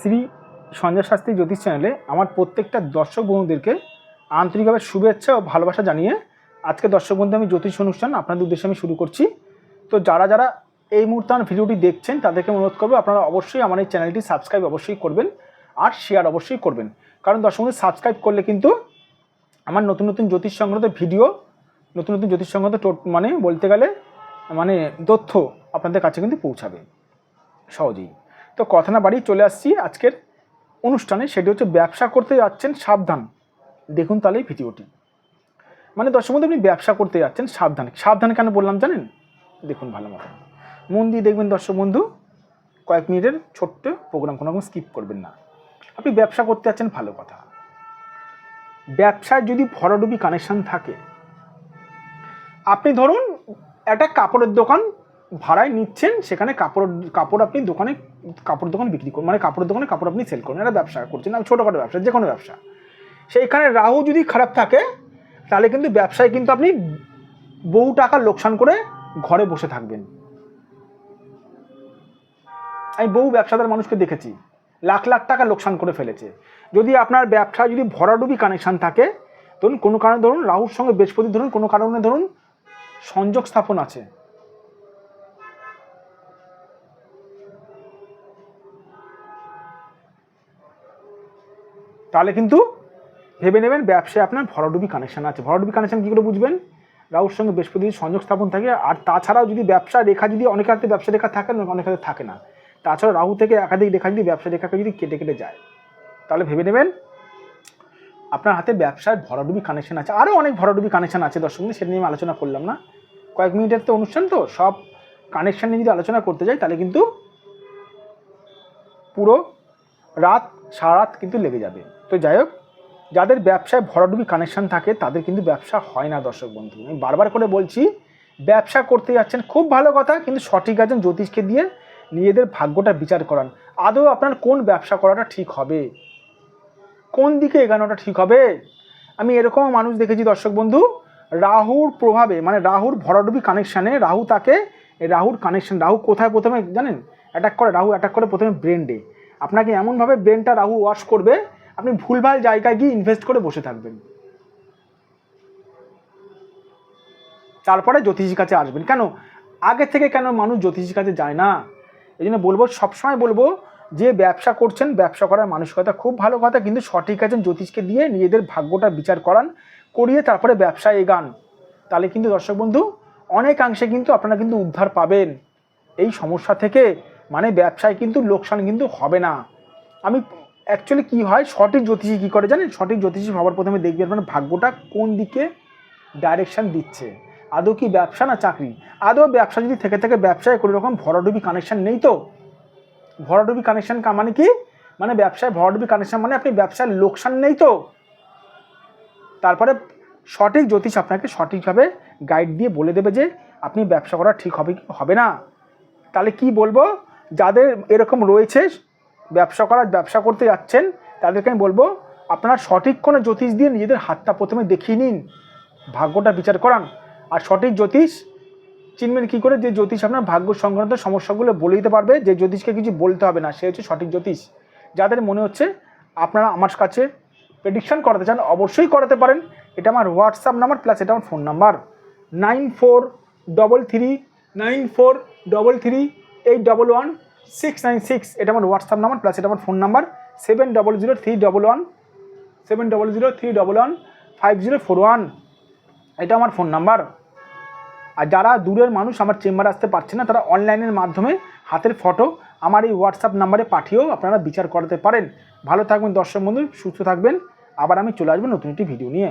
শ্রী সঞ্জয় শাস্ত্রী জ্যোতিষ চ্যানেলে আমার প্রত্যেকটা দর্শক বন্ধুদেরকে আন্তরিকভাবে শুভেচ্ছা ও ভালোবাসা জানিয়ে আজকে দর্শক বন্ধু আমি জ্যোতিষ অনুষ্ঠান আপনাদের উদ্দেশ্যে আমি শুরু করছি। তো যারা যারা এই মুহূর্তে আমার ভিডিওটি দেখছেন, তাদেরকে অনুরোধ করব আপনারা অবশ্যই আমার এই চ্যানেলটি সাবস্ক্রাইব অবশ্যই করবেন আর শেয়ার অবশ্যই করবেন। কারণ দর্শক বন্ধু সাবস্ক্রাইব করলে কিন্তু আমার নতুন নতুন জ্যোতিষ সংক্রান্ত ভিডিও, নতুন নতুন জ্যোতিষ সংক্রান্ত মানে বলতে গেলে মানে তথ্য আপনাদের কাছে কিন্তু পৌঁছাবে। সহজেই। তো কথা না বাড়ি চলে আসছি আজকের অনুষ্ঠানে, সেটি হচ্ছে ব্যবসা করতে যাচ্ছেন সাবধান। দেখুন তাহলে এই ভিডিওটি। মানে দর্শক বন্ধু, আপনি ব্যবসা করতে যাচ্ছেন সাবধান। সাবধান কেন বললাম জানেন? দেখুন ভালো মতো। মন দিয়ে দেখবেন দর্শক বন্ধু, কয়েক মিনিটের ছোট্ট প্রোগ্রাম কোনো রকম স্কিপ করবেন না। আপনি ব্যবসা করতে যাচ্ছেন, ভালো কথা। ব্যবসায় যদি ভরাডুবি কানেকশন থাকে, আপনি ধরুন একটা কাপড়ের দোকান ভাড়ায় নিচ্ছেন, সেখানে কাপড় কাপড় আপনি দোকানে, কাপড় দোকান বিক্রি করুন মানে কাপড়ের দোকানে কাপড় আপনি সেল করুন এটা ব্যবসা করছেন আর ছোটোখাটো ব্যবসা যে কোনো ব্যবসা। সেইখানে রাহু যদি খারাপ থাকে, তাহলে কিন্তু ব্যবসায় কিন্তু আপনি বহু টাকা লোকসান করে ঘরে বসে থাকবেন। আমি বহু ব্যবসাদার মানুষকে দেখেছি, লাখ লাখ টাকা লোকসান করে ফেলেছে। যদি আপনার ব্যবসায় যদি ভরাডুবি কানেকশান থাকে, ধরুন কোনো কারণে ধরুন রাহুর সঙ্গে বৃহস্পতি, ধরুন কোনো কারণে ধরুন সংযোগ স্থাপন আছে। তাহলে কিন্তু ভেবে নেবেন ব্যবসায় আপনার ভরাডুবি কানেকশান আছে। ভরাডুবি কানেকশান কী করে বুঝবেন? রাহুর সঙ্গে বৃহস্পতি সংযোগ স্থাপন থাকে, আর তাছাড়াও যদি ব্যবসা রেখা যদি অনেক হাতে ব্যবসা রেখা থাকে না অনেক হাতে থাকে না। তাছাড়া রাহু থেকে একাধিক রেখা যদি ব্যবসা রেখাকে যদি কেটে কেটে যায়, তাহলে ভেবে নেবেন আপনার হাতে ব্যবসার ভরাডুবি কানেকশান আছে। আরও অনেক ভরাডুবি কানেকশান আছে দর্শক সেটা নিয়ে আমি আলোচনা করলাম না। কয়েক মিনিটের তো অনুষ্ঠান তো, সব কানেকশান নিয়ে যদি আলোচনা করতে যাই, তাহলে কিন্তু পুরো রাত সারা রাত কিন্তু লেগে যাবে। তো যাই হোক, যাদের ব্যবসায় ভরাডুবি কানেকশন থাকে, তাদের কিন্তু ব্যবসা হয় না দর্শক বন্ধু। আমি বারবার করে বলছি, ব্যবসা করতে যাচ্ছেন খুব ভালো কথা, কিন্তু সঠিক একজন জ্যোতিষকে দিয়ে নিজেদের ভাগ্যটা বিচার করান। আদৌ আপনার কোন ব্যবসা করাটা ঠিক হবে? কোন দিকে এগানোটা ঠিক হবে? আমি এরকম মানুষ দেখেছি দর্শক বন্ধু, রাহুর প্রভাবে মানে রাহুর ভরাডুবি কানেকশানে রাহু তাকে, রাহুর কানেকশান রাহু কোথায় প্রথমে, জানেন? অ্যাটাক করে, রাহু অ্যাটাক করে প্রথমে ব্রেনডে আপনাকে এমনভাবে ব্রেনটা রাহু ওয়াশ করবে, আপনি ভুলভাল জায়গায় গিয়ে ইনভেস্ট করে বসে থাকবেন। তারপরে জ্যোতিষীর কাছে আসবেন। কেন? আগে থেকে কেন মানুষ জ্যোতিষীর কাছে যায় না? এই জন্য বলব, সবসময় বলব, যে ব্যবসা করছেন, ব্যবসা করার মানসিকতা খুব ভালো কথা, কিন্তু সঠিক আছেন জ্যোতিষকে দিয়ে নিজেদের ভাগ্যটা বিচার করান, করিয়ে তারপরে ব্যবসায় এগান। তাহলে কিন্তু দর্শক বন্ধু, অনেকাংশে কিন্তু আপনারা কিন্তু উদ্ধার পাবেন। এই সমস্যা থেকে মানে ব্যবসায় কিন্তু লোকসান কিন্তু হবে না। আমি অ্যাকচুয়ালি কি হয়, সঠিক জ্যোতিষী কী করে জানেন? সঠিক জ্যোতিষী সবার প্রথমে দেখবেন আপনার ভাগ্যটা কোন দিকে ডাইরেকশান দিচ্ছে। আদৌ কি ব্যবসা না চাকরি? আদৌ ব্যবসা যদি থেকে থেকে ব্যবসায় কোনো রকম ভরাডুবি কানেকশান নেই তো? ভরাডুবি কানেকশন মানে কি? মানে ব্যবসায় ভরাডুবি কানেকশান মানে আপনি ব্যবসার লোকসান নেই তো? তারপরে সঠিক জ্যোতিষ আপনাকে সঠিকভাবে গাইড দিয়ে বলে দেবে যে, আপনি ব্যবসা করা ঠিক হবে কি, হবে না। তাহলে কি বলব? যাদের এরকম রয়েছে, ব্যবসা করার, ব্যবসা করতে যাচ্ছেন, তাদেরকে আমি বলব, আপনারা সঠিক কোনো জ্যোতিষ দিয়ে নিজেদের হাতটা প্রথমে দেখিয়ে নিন। ভাগ্যটা বিচার করান। আর সঠিক জ্যোতিষ চিনবেন কী করে? যে জ্যোতিষ আপনার ভাগ্য সংক্রান্ত সমস্যাগুলো বলে দিতে পারবে, যে জ্যোতিষকে কিছু বলতে হবে না, সে হচ্ছে সঠিক জ্যোতিষ। যাদের মনে হচ্ছে আপনারা আমার কাছে প্রেডিকশন করাতে চান, অবশ্যই করাতে পারেন। এটা আমার হোয়াটসঅ্যাপ নাম্বার প্লাস এটা আমার phone number nine four double three, nine four double three eight double one six nine six এটা আমার হোয়াটসঅ্যাপ নাম্বার প্লাস এটা আমার phone number seven double zero three double one seven double zero three double one five zero four one এটা আমার phone number আর যারা দূরের মানুষ আমার চেম্বারে আসতে পারছে না, তারা অনলাইনের মাধ্যমে হাতের ফটো আমার এই হোয়াটসঅ্যাপ নাম্বারে পাঠিয়েও আপনারা বিচার করাতে পারেন। ভালো থাকবেন দর্শক বন্ধু, সুস্থ থাকবেন। আবার আমি চলে আসব নতুন একটি ভিডিও নিয়ে।